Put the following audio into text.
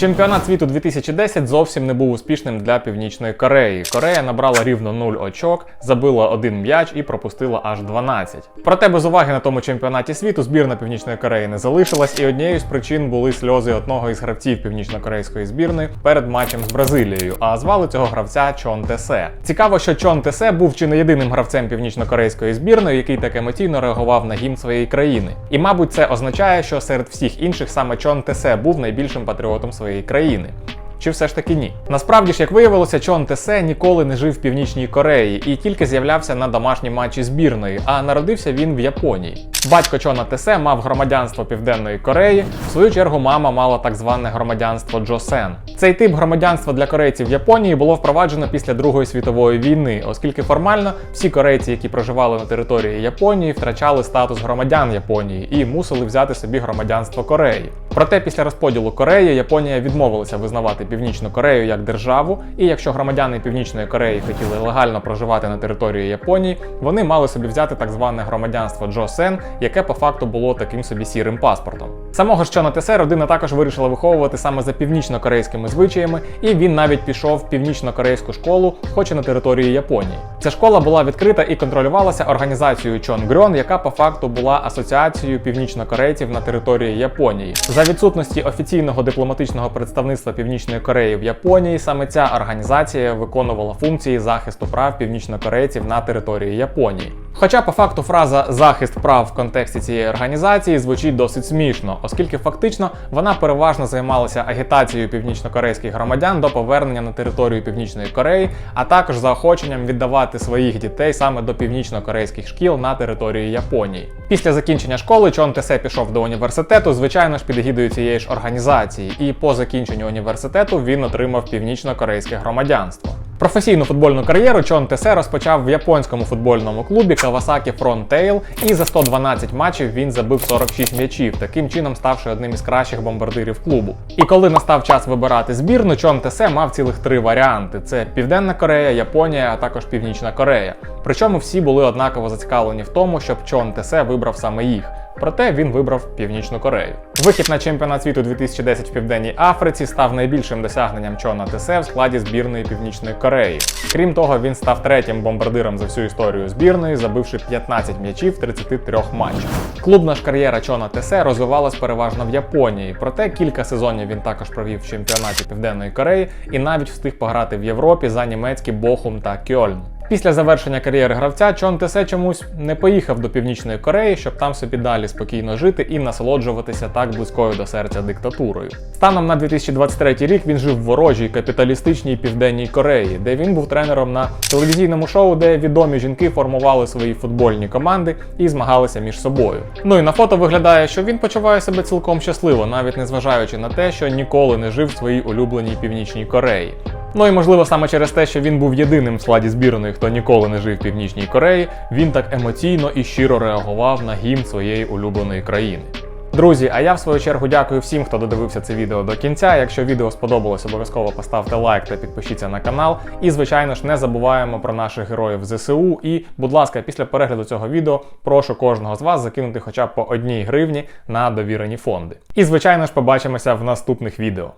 Чемпіонат світу 2010 зовсім не був успішним для Північної Кореї. Корея набрала рівно 0 очок, забила один м'яч і пропустила аж 12. Проте без уваги на тому чемпіонаті світу збірна Північної Кореї не залишилась, і однією з причин були сльози одного із гравців північно-корейської збірної перед матчем з Бразилією. А звали цього гравця Чон Тесе. Цікаво, що Чон Тесе був чи не єдиним гравцем північно-корейської збірної, який так емоційно реагував на гімн своєї країни. І, мабуть, це означає, що серед всіх інших саме Чон Тесе був найбільшим патріотом своєї країни. Чи все ж таки ні? Насправді ж, як виявилося, Чон Тесе ніколи не жив в Північній Кореї і тільки з'являвся на домашні матчі збірної, а народився він в Японії. Батько Чона Тесе мав громадянство Південної Кореї. В свою чергу мама мала так зване громадянство Джосен. Цей тип громадянства для корейців в Японії було впроваджено після Другої світової війни, оскільки формально всі корейці, які проживали на території Японії, втрачали статус громадян Японії і мусили взяти собі громадянство Кореї. Проте після розподілу Кореї Японія відмовилася визнавати Північну Корею як державу, і якщо громадяни Північної Кореї хотіли легально проживати на території Японії, вони мали собі взяти так зване громадянство Джосен, яке по факту було таким собі сірим паспортом. Самого ж Чона Тесе родина також вирішила виховувати саме за північно-корейськими звичаями, і він навіть пішов в північно-корейську школу, хоч і на території Японії. Ця школа була відкрита і контролювалася організацією Чон Грьон, яка по факту була асоціацією північно-корейців на території Японії. За відсутності офіційного дипломатичного представництва Північної Кореї в Японії, саме ця організація виконувала функції захисту прав північнокорейців на території Японії. Хоча по факту фраза захист прав в контексті цієї організації звучить досить смішно, оскільки фактично вона переважно займалася агітацією північнокорейських громадян до повернення на територію Північної Кореї, а також заохоченням віддавати своїх дітей саме до північно-корейських шкіл на території Японії. Після закінчення школи Чон Тесе пішов до університету, звичайно ж під егідою цієї ж організації, і по закінченню університету він отримав північно-корейське громадянство. Професійну футбольну кар'єру Чон Тесе розпочав в японському футбольному клубі Kawasaki Frontale, і за 112 матчів він забив 46 м'ячів, таким чином ставши одним із кращих бомбардирів клубу. І коли настав час вибирати збірну, Чон Тесе мав цілих три варіанти: це Південна Корея, Японія, а також Північна Корея. Причому всі були однаково зацікавлені в тому, щоб Чон Тесе вибрав саме їх. Проте він вибрав Північну Корею. Вихід на чемпіонат світу 2010 в Південній Африці став найбільшим досягненням Чона Тесе в складі збірної Північної Кореї. Крім того, він став третім бомбардиром за всю історію збірної, забивши 15 м'ячів в 33 матчах. Клубна ж кар'єра Чона Тесе розвивалась переважно в Японії, проте кілька сезонів він також провів в чемпіонаті Південної Кореї і навіть встиг пограти в Європі за німецькі Бохум та Кьольн. Після завершення кар'єри гравця Чон Тесе чомусь не поїхав до Північної Кореї, щоб там собі далі спокійно жити і насолоджуватися так близькою до серця диктатурою. Станом на 2023 рік він жив в ворожій капіталістичній південній Кореї, де він був тренером на телевізійному шоу, де відомі жінки формували свої футбольні команди і змагалися між собою. Ну і на фото виглядає, що він почуває себе цілком щасливо, навіть незважаючи на те, що ніколи не жив в своїй улюбленій північній Кореї. Ну і можливо саме через те, що він був єдиним в складі збірної, хто ніколи не жив в Північній Кореї, він так емоційно і щиро реагував на гімн своєї улюбленої країни. Друзі, а я в свою чергу дякую всім, хто додивився це відео до кінця. Якщо відео сподобалось, обов'язково поставте лайк та підпишіться на канал. І, звичайно ж, не забуваємо про наших героїв ЗСУ. І, будь ласка, після перегляду цього відео прошу кожного з вас закинути хоча б по одній гривні на довірені фонди. І, звичайно ж, побачимося в наступних відео.